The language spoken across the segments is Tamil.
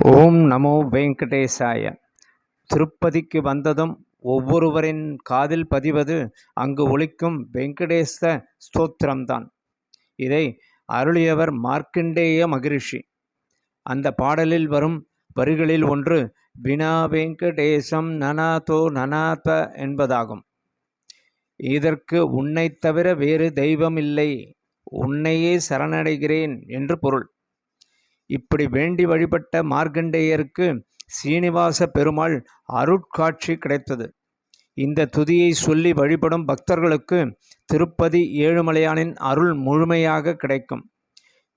ஓம் நமோ வெங்கடேசாய. திருப்பதிக்கு வந்ததும் ஒவ்வொருவரின் காதில் பதிவது அங்கு ஒழிக்கும் வெங்கடேச ஸ்தோத்திரம்தான். இதை அருளியவர் மார்க்கண்டேய மகிரிஷி. அந்த பாடலில் வரும் வரிகளில் ஒன்று வினா வெங்கடேசம் நனாதோ நனாத என்பதாகும். இதற்கு உன்னைத் தவிர வேறு தெய்வமில்லை உன்னையே சரணடைகிறேன் என்று பொருள். இப்படி வேண்டி வழிபட்ட மார்க்கண்டேயருக்கு சீனிவாச பெருமாள் அருட்காட்சி கிடைத்தது. இந்த துதியை சொல்லி வழிபடும் பக்தர்களுக்கு திருப்பதி ஏழுமலையானின் அருள் முழுமையாக கிடைக்கும்.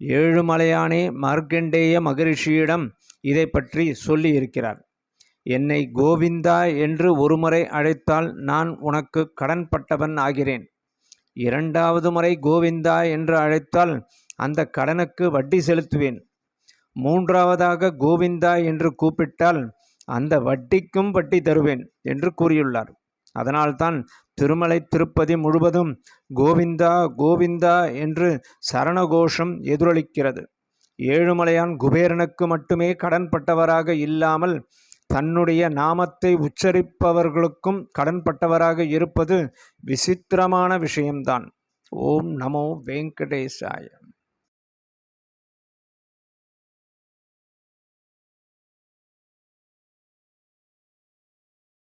ஏழுமலையானே மார்க்கண்டேய மகரிஷியிடம் இதை பற்றி சொல்லி இருக்கிறார். என்னை கோவிந்தா என்று ஒருமுறை அழைத்தால் நான் உனக்கு கடன்பட்டவன் ஆகிறேன். இரண்டாவது முறை கோவிந்தா என்று அழைத்தால் அந்த கடனுக்கு வட்டி செலுத்துவேன். மூன்றாவதாக கோவிந்தா என்று கூப்பிட்டால் அந்த வட்டிக்கும் வட்டி தருவேன் என்று கூறியுள்ளார். அதனால்தான் திருமலை திருப்பதி முழுவதும் கோவிந்தா கோவிந்தா என்று சரணகோஷம் எதிரொலிக்கிறது. ஏழுமலையான் குபேரனுக்கு மட்டுமே கடன்பட்டவராக இல்லாமல் தன்னுடைய நாமத்தை உச்சரிப்பவர்களுக்கும் கடன்பட்டவராக இருப்பது விசித்திரமான விஷயம்தான். ஓம் நமோ வெங்கடேசாயம்